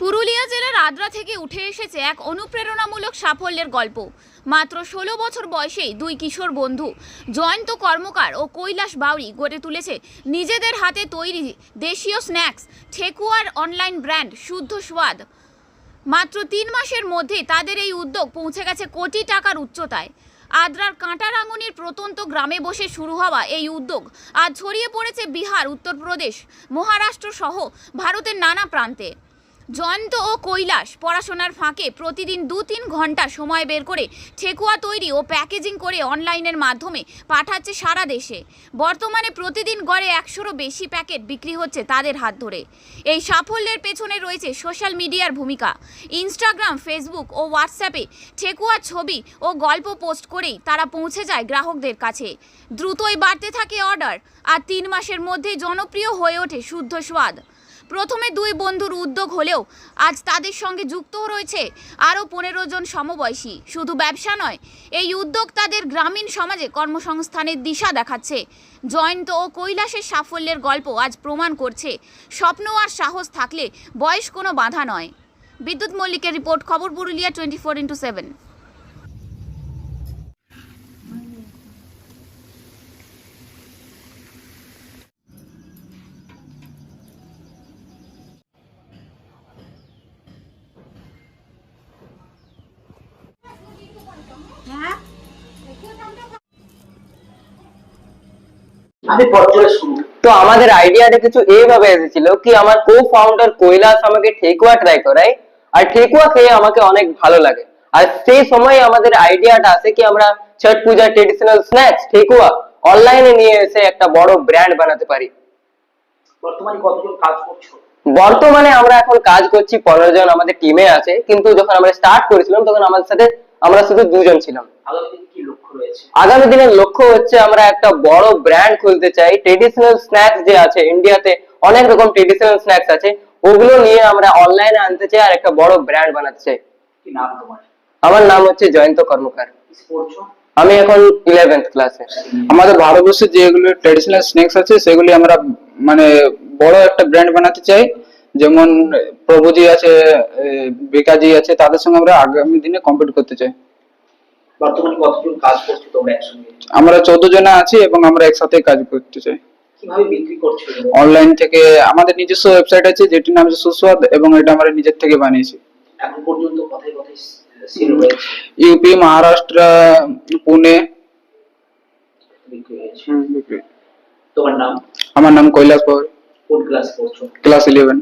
পুরুলিয়া জেলার আদ্রা থেকে উঠে এসেছে এক অনুপ্রেরণামূলক সাফল্যের গল্প। মাত্র ষোলো বছর বয়সেই দুই কিশোর বন্ধু, জয়ন্ত কর্মকার ও কৈলাস বাউরি গড়ে তুলেছে নিজেদের হাতে তৈরি দেশীয় স্ন্যাক্স, ঠেকুয়ার অনলাইন ব্র্যান্ড, শুদ্ধ স্বাদ। মাত্র তিন মাসের মধ্যে তাদের এই উদ্যোগ পৌঁছে গেছে কোটি টাকার উচ্চতায়। আদ্রার কাঁটারাঙ্গুনির প্রত্যন্ত গ্রামে বসে শুরু হওয়া এই উদ্যোগ আজ ছড়িয়ে পড়েছে বিহার, উত্তরপ্রদেশ, মহারাষ্ট্র সহ ভারতের নানা প্রান্তে। জয়ন্ত ও কৈলাস পড়াশোনার ফাঁকে প্রতিদিন দু তিন ঘণ্টা সময় বের করে ঠেকুয়া তৈরি ও প্যাকেজিং করে অনলাইনের মাধ্যমে পাঠাচ্ছে সারা দেশে। বর্তমানে প্রতিদিন গড়ে একশোরও বেশি প্যাকেট বিক্রি হচ্ছে তাদের হাত ধরে। এই সাফল্যের পেছনে রয়েছে সোশ্যাল মিডিয়ার ভূমিকা। ইনস্টাগ্রাম, ফেসবুক ও হোয়াটসঅ্যাপে ঠেকুয়ার ছবি ও গল্প পোস্ট করেই তারা পৌঁছে যায় গ্রাহকদের কাছে। দ্রুতই বাড়তে থাকে অর্ডার আর তিন মাসের মধ্যেই জনপ্রিয় হয়ে ওঠে শুদ্ধ স্বাদ। প্রথমে দুই বন্ধুর উদ্যোগ হলেও আজ তাদের সঙ্গে যুক্ত রয়েছে আরও পনেরো জন সমবয়সী। শুধু ব্যবসা নয়, এই উদ্যোগ তাদের গ্রামীণ সমাজে কর্মসংস্থানের দিশা দেখাচ্ছে। জয়ন্ত ও কৈলাসের সাফল্যের গল্প আজ প্রমাণ করছে, স্বপ্ন আর সাহস থাকলে বয়স কোনো বাধা নয়। বিদ্যুৎ মল্লিকের রিপোর্ট, খবর Purulia twenty four into seven. আমি পত্রে শুরু তো আমাদের আইডিয়াটা কিছু এইভাবে এসেছিল কি আমার কো ফাউন্ডার কৈলাস আমাকে ঠেকুয়া ট্রাই করায় আর ঠেকুয়া খেয়ে আমাকে অনেক ভালো লাগে। আর সেই সময় আমাদের আইডিয়াটা আসে কি আমরা ছট পূজা ট্রেডিশনাল স্ন্যাক্স ঠেকুয়া অনলাইনে নিয়ে এসে একটা বড় ব্র্যান্ড বানাতে পারি। বর্তমানে কতজন কাজ করছ? বর্তমানে আমরা এখন কাজ করছি পনেরো জন আমাদের টিমে আছে কিন্তু যখন আমরা স্টার্ট করেছিলাম তখন আমাদের সাথে আমরা শুধু দুজন ছিলাম। আগামী দিনে কি লক্ষ্য রয়েছে? আগামী দিনের লক্ষ্য হচ্ছে আমরা একটা বড় ব্র্যান্ড খুলতে চাই। ট্রেডিশনাল স্ন্যাক্স যে আছে ইন্ডিয়াতে অনেক রকম ট্রেডিশনাল স্ন্যাক্স আছে ওগুলো নিয়ে আমরা অনলাইনে আনতে চাই আর একটা বড় ব্র্যান্ড বানাতে চাই। কি নাম তোমার? আমার নাম হচ্ছে জয়ন্ত কর্মকার। আমি এখন ইলেভেন্থ ক্লাসে আমাদের ভারতবর্ষে যেগুলো ট্র্যাডিশনাল স্ন্যাক্স আছে সেগুলি আমরা মানে বড় একটা ব্র্যান্ড বানাতে চাই। যেমন প্রভুজি আছে বেকাজি আছে তাদের সঙ্গে আমরা আগামী দিনে কম্পিট করতে চাই। বর্তমানে কতজন কাজ করছ তোমরা একসঙ্গে? আমরা চোদ্দ জনা আছি এবং আমরা একসাথে কাজ করতে চাই। কীভাবে বিক্রি করছ অনলাইন থেকে আমাদের নিজস্ব ওয়েবসাইট আছে যেটির নাম হচ্ছে সুস্বাদ এবং এটা আমরা নিজের থেকে বানিয়েছি। এখন পর্যন্ত কোথায় কোথায় সেল হয়েছে? ইউপি মহারাষ্ট্র পুনে বিক্রি হয়েছে। বিক্রি। তোমার নাম? আমার নাম কৈলাস পাওয়ার কোন ক্লাস করছ ক্লাস ইলেভেন